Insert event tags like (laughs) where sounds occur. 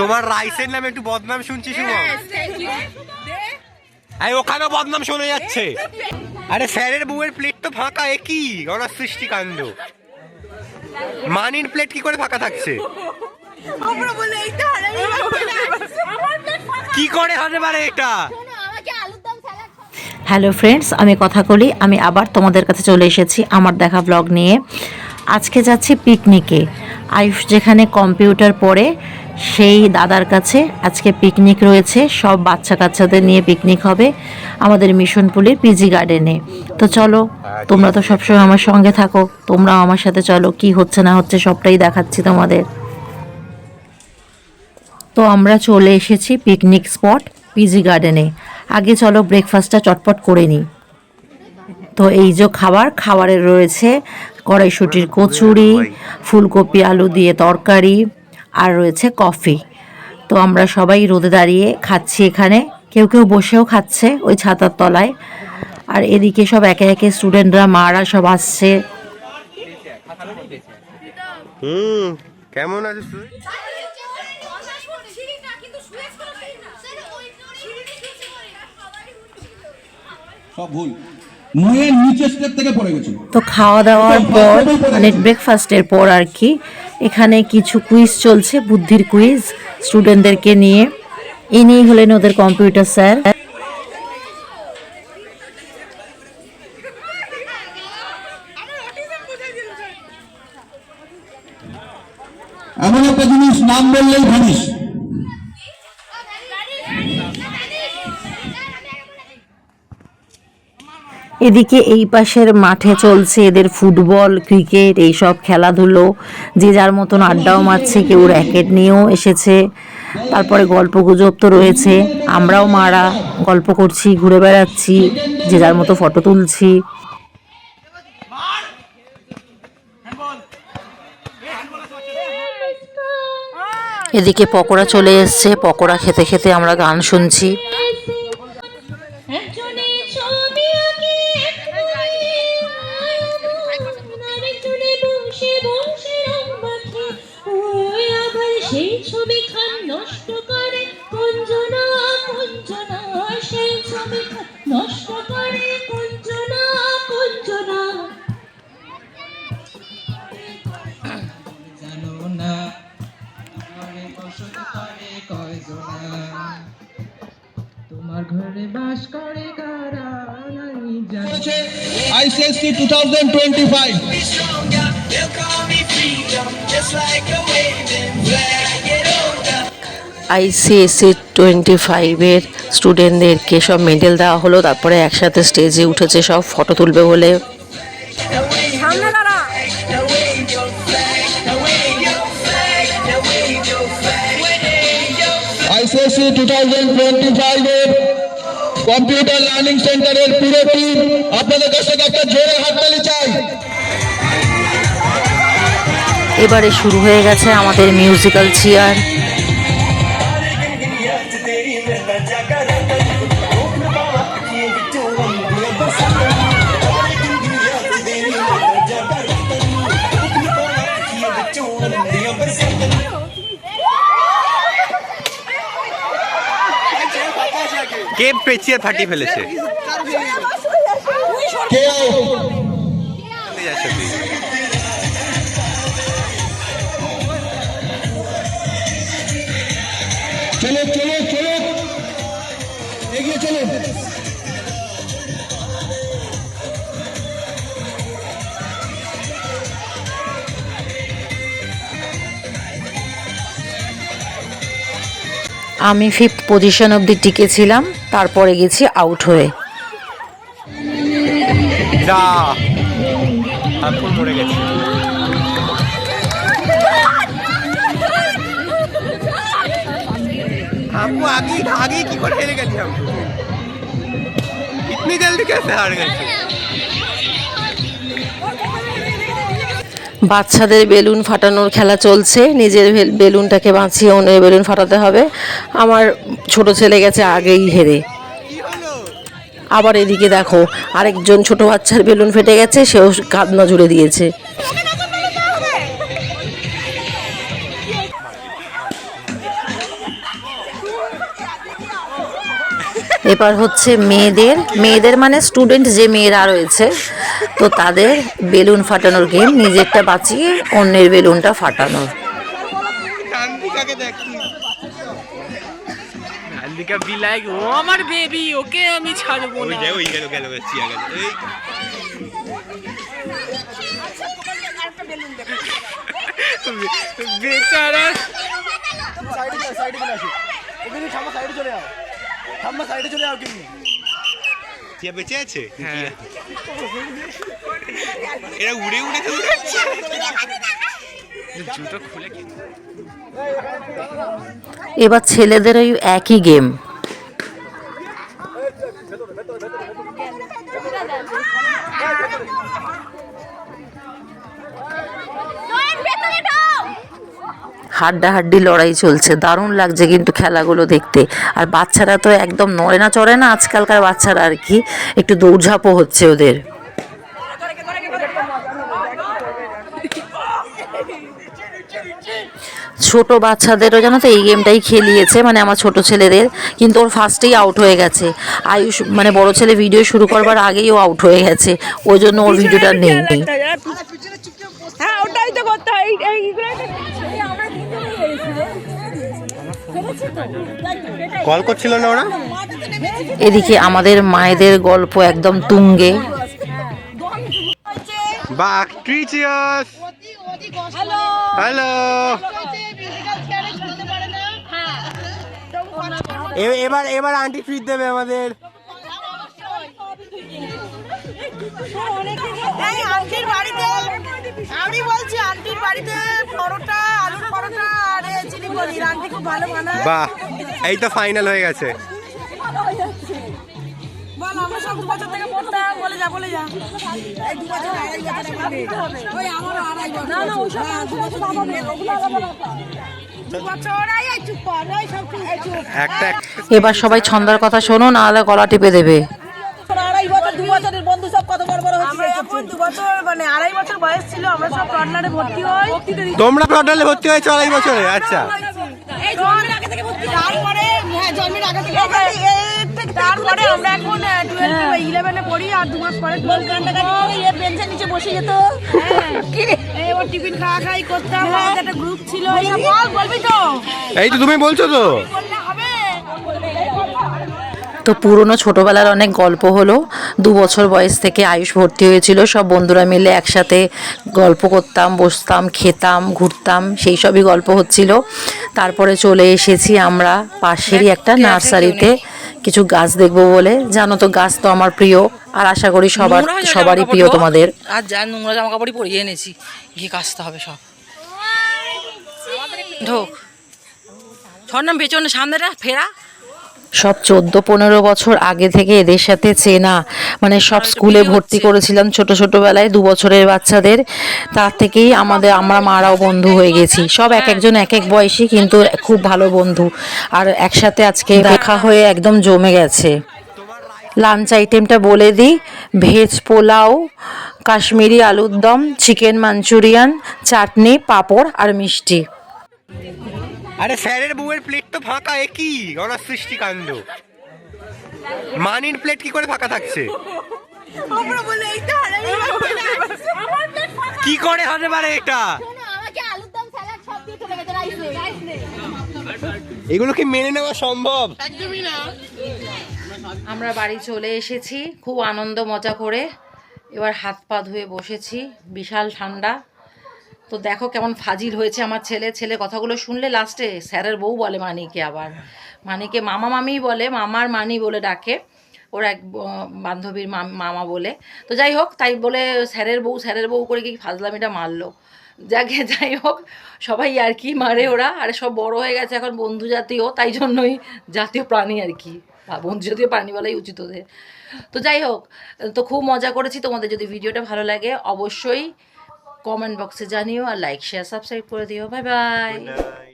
তোমার রাইসের নামে একটু বদনাম শুনছি শুনো এই ওখানেও বদনাম শোনা যাচ্ছে। আরে স্যারের বউয়ের প্লেট তো ফাঁকা একই অনার সৃষ্টিকাণ্ড। মানির প্লেট কি করে ফাঁকা থাকছে? আমরা বলে এইটা হারামি কি করে হতে পারে এটা? আমাকে আলুর দম স্যালাড হ্যালো ফ্রেন্ডস আমি কথা বলি আমি আবার তোমাদের কাছে চলে এসেছি আমার দেখা ব্লগ নিয়ে। আজকে যাচ্ছি পিকনিকে। আয়ুষ যেখানে কম্পিউটার পড়ে সেই দাদার কাছে আজকে পিকনিক রয়েছে। সব বাচ্চা কাচ্চাদের নিয়ে পিকনিক হবে আমাদের মিশনপুলির পিজি গার্ডেনে। তো চলো তোমরা তো সবসময় আমার সঙ্গে থাকো। তোমরাও আমার সাথে চলো কি হচ্ছে না হচ্ছে সবটাই দেখাচ্ছি তোমাদের। তো আমরা চলে এসেছি পিকনিক স্পট পিজি গার্ডেনে। আগে চলো ব্রেকফাস্টটা চটপট করে নিই। তো এই যে খাবার খাবারের রয়েছে কড়াইশুটির কচুরি ফুলকপি আলু দিয়ে তরকারি আর রয়েছে কফি। তো আমরা সবাই রোদে দাঁড়িয়ে খাচ্ছি এখানে। কেউ কেউ বসেও খাচ্ছে ওই ছাতার তলায়। আর এদিকে সব একে একে স্টুডেন্টরা মারা সব আসছে। হুম কেমন আছিস তুই সব ভুল। তো খাওয়া দাওয়ার পর মানে ব্রেকফাস্টের পর আর কি এখানে কিছু কুইজ চলছে বুদ্ধির কুইজ স্টুডেন্টদেরকে নিয়ে। ইনি হলেন ওদের কম্পিউটার স্যার এমন একটা জিনিস নাম বললেই জানিস এদিকে এই পাশের মাঠে চলছে এদের ফুটবল, ক্রিকেট, এইসব খেলাধুলো। যে যার মতন আড্ডাও মারছে, কেউ র্যাকেট নিয়েও এসেছে। তারপরে গল্প গুজব তো রয়েছে। আমরাও মারা, গল্প করছি, ঘুরে বেড়াচ্ছি, যে যার মতো ফটো তুলছি। এদিকে পকোড়া চলে এসছে। পকোড়া খেতে খেতে আমরা গান শুনছি। সেই ছবি খান নষ্ট করে কুঞ্জনা কুঞ্জনা সেই ছবি খান নষ্ট করে কুঞ্জনা কুঞ্জনা। জানো না করে কয়জনা তোমার ঘরে বাস করে কারা আমি জানি। ICSC two thousand twenty five ICSC twenty ফাইভের স্টুডেন্টদেরকে সব মেডেল দেওয়া হলো তারপরে একসাথে স্টেজে উঠেছে সব ফটো তুলবে বলে। আইসিএসসি টু থাউজেন্ড টোয়েন্টি ফাইভের কম্পিউটার লার্নিং সেন্টারের পুরো টিম আপনাদের কাছ থেকে একটা জোরে হাততালি চাই। এবারে শুরু হয়ে গেছে আমাদের মিউজিক্যাল চেয়ার কে পেঁচিয়ে ফাটিয়ে ফেলেছে। চলো চলো চলো। এগিয়ে চলো। আমি ফিফথ পজিশন অব্দি টিকে ছিলাম, তারপরে গেছি আউট হয়ে। আগে কি করে হেরে গেছি আমি? ইতনি জলদি কেসে হার গেছি। বাচ্চাদের বেলুন ফাটানোর খেলা চলছে। নিজের বেলুনটাকে বাঁচিয়ে অন্য বেলুন ফাটাতে হবে। আমার ছোট ছেলে গেছে আগেই হেরে। আবার এদিকে দেখো, আরেকজন ছোট বাচ্চার বেলুন ফেটে গেছে, সেও কাঁদনা জুড়ে দিয়েছে। এবার হচ্ছে মেয়েদের। মেয়েদের মানে স্টুডেন্ট যে মেয়েরা রয়েছে তো তাদের বেলুন ফাটানোর গেম নিজেরটা বাঁচিয়ে অন্যের বেলুনটা ফাটানোর নান্দিকাকে দেখি। নান্দিকা বি লাইক আমার বেবি ওকে আমি ছাড়বো ওই না। যে ওই গেল গেল চিয়া গেল। এই। বেচারা। টিয়া বেঁচে আছে? হ্যাঁ। এরা উড়ে উড়ে চলে যাচ্ছে জুতো খুলে এবার ছেলেদের ওই একই গেম ভেতরে ঢোক হাড্ডাহাড্ডি লড়াই চলছে। দারুণ লাগছে কিন্তু খেলাগুলো দেখতে। আর বাচ্চারা তো একদম নড়ে না, চড়ে না আজকালকার বাচ্চারা আর কি। একটু দৌড়ঝাঁপও হচ্ছে ওদের। ছোট বাচ্চাদেরও জানো তো এই গেমটাই খেলিয়েছে মানে আমার ছোট ছেলেদের। কিন্তু ওর ফার্স্টেই আউট হয়ে গেছে। আয়ুষ মানে বড় ছেলে ভিডিও শুরু করবার আগেই ও আউট হয়ে গেছে। ওই জন্য ওর ভিডিওটা নেই। হ্যাঁ ওটাই তো করতে হয়। কল করছিল না ওরা? এদিকে আমাদের মায়েদের গল্প একদম তুঙ্গে। বাহ ট্রিচিয়াস হ্যালো। হ্যালো। এবার এবার আন্টি ট্রিট দেবে আমাদের। আন্টির বাড়িতে আমি বলছি আন্টির বাড়িতে পরোটা বাহ এই তো ফাইনাল হয়ে গেছে। বল আমরা সব দু বছর থেকে পড়তাম বলে যা বলে যা। এই দু বছর আড়াই বছর ওই আমারও আড়াই বছর। না না ওই সব দু বছর বাবা নেই, ওগুলো আলাদা ব্যাপার। দু বছর এই এই চুপ কর এই সব চুপ এই চুপ একটা। এবার সবাই ছন্দার কথা শোনো না নাহলে গলা টিপে দেবে। বছর মানে আড়াই বছর বয়স ছিল আমরা সব টর্নারে ভর্তি হই। তোমরা প্লটালে ভর্তি হয়েছো আড়াই বছরে? আচ্ছা। এই জন্মের আগে থেকে ভর্তি। তারপরে হ্যাঁ জন্মের আগে থেকে তারপরে আমরা এখন টুয়েলভ ইলেভেনে পড়ি আর দু মাস পরে টুয়েলভ কান্ডাকাটি বেঞ্চের নিচে বসে যেত। এই টিফিন খাওয়া খাই করতাম একটা গ্রুপ ছিল। বলবি তো। এই তো তুমি বলছো তো। তো পুরনো ছোটবেলার অনেক গল্প হলো। দু বছর বয়স থেকে আয়ুষ ভর্তি হয়েছিল। সব বন্ধুরা মিলে একসাথে গল্প করতাম বসতাম খেতাম ঘুরতাম সেই সবই গল্প হচ্ছিল। তারপরে চলে এসেছি আমরা পাশেরই একটা নার্সারিতে। কিছু গাছ দেখব বলে। জানো তো গাছ তো আমার প্রিয়। আর আশা করি সবার সবারই প্রিয় তোমাদের। আর যা নোংরা জামা কাপড়ই পরিয়ে এনেছি। গিয়ে কাচতে হবে সব। ঢোক। ছর নাম পেছনে সামনেটা ফেরা। সব চোদ্দ পনেরো বছর আগে থেকে এদের সাথে চেনা মানে সব স্কুলে ভর্তি করেছিলাম ছোট ছোটবেলায় দু বছরের বাচ্চাদের। তার থেকেই আমাদের আমরা মারাও বন্ধু হয়ে গেছি। সব এক একজন এক এক বয়সী কিন্তু খুব ভালো বন্ধু। আর একসাথে আজকে দেখা হয়ে একদম জমে গেছে। লাঞ্চ আইটেমটা বলে দিই। ভেজ পোলাও কাশ্মীরি আলুর দম চিকেন মাঞ্চুরিয়ান চাটনি পাঁপড় আর মিষ্টি। আরে স্যারের বউয়ের প্লেট তো ফাঁকা একই অনাসৃষ্টি কাণ্ড মানির প্লেট কি করে ফাঁকা থাকছে? আমরা বলে এই তো হারাই আমার প্লেট ফাঁকা। কি করে হতে পারে এটা? আমাকে আলুর দম স্যালাড সব দিয়ে চলে গেছে রাইস নেই রাইস নেই। এগুলো কি মেনে নেওয়া সম্ভব? আমরা বাড়ি চলে এসেছি খুব আনন্দ মজা করে। এবার হাত পা ধুয়ে বসেছি বিশাল ঠান্ডা। তো দেখো কেমন ফাজিল হয়েছে আমার ছেলে। ছেলে কথাগুলো শুনলে লাস্টে স্যারের বউ বলে মানিকে আবার। মানিকে মামা মামিই বলে, মামার মানি বলে ডাকে। ওর এক বান্ধবীর মামা বলে। তো যাই হোক, তাই বলে স্যারের বউ স্যারের বউ করে কি ফাজলামিটা মারলো। যাকে (laughs) যাই হোক, সবাই আর কি মারে ওরা। আর সব বড় হয়ে গেছে এখন বন্ধু জাতীয়, তাই জন্যই জাতীয় প্রাণী আর কি। বন্ধু জাতীয় প্রাণী বলাই উচিত ওদের। তো যাই হোক, তো খুব মজা করেছি। তোমাদের যদি ভিডিওটা ভালো লাগে, অবশ্যই কমেন্ট বক্সে জানিও আর লাইক শেয়ার সাবস্ক্রাইব করে দিও। Bye bye.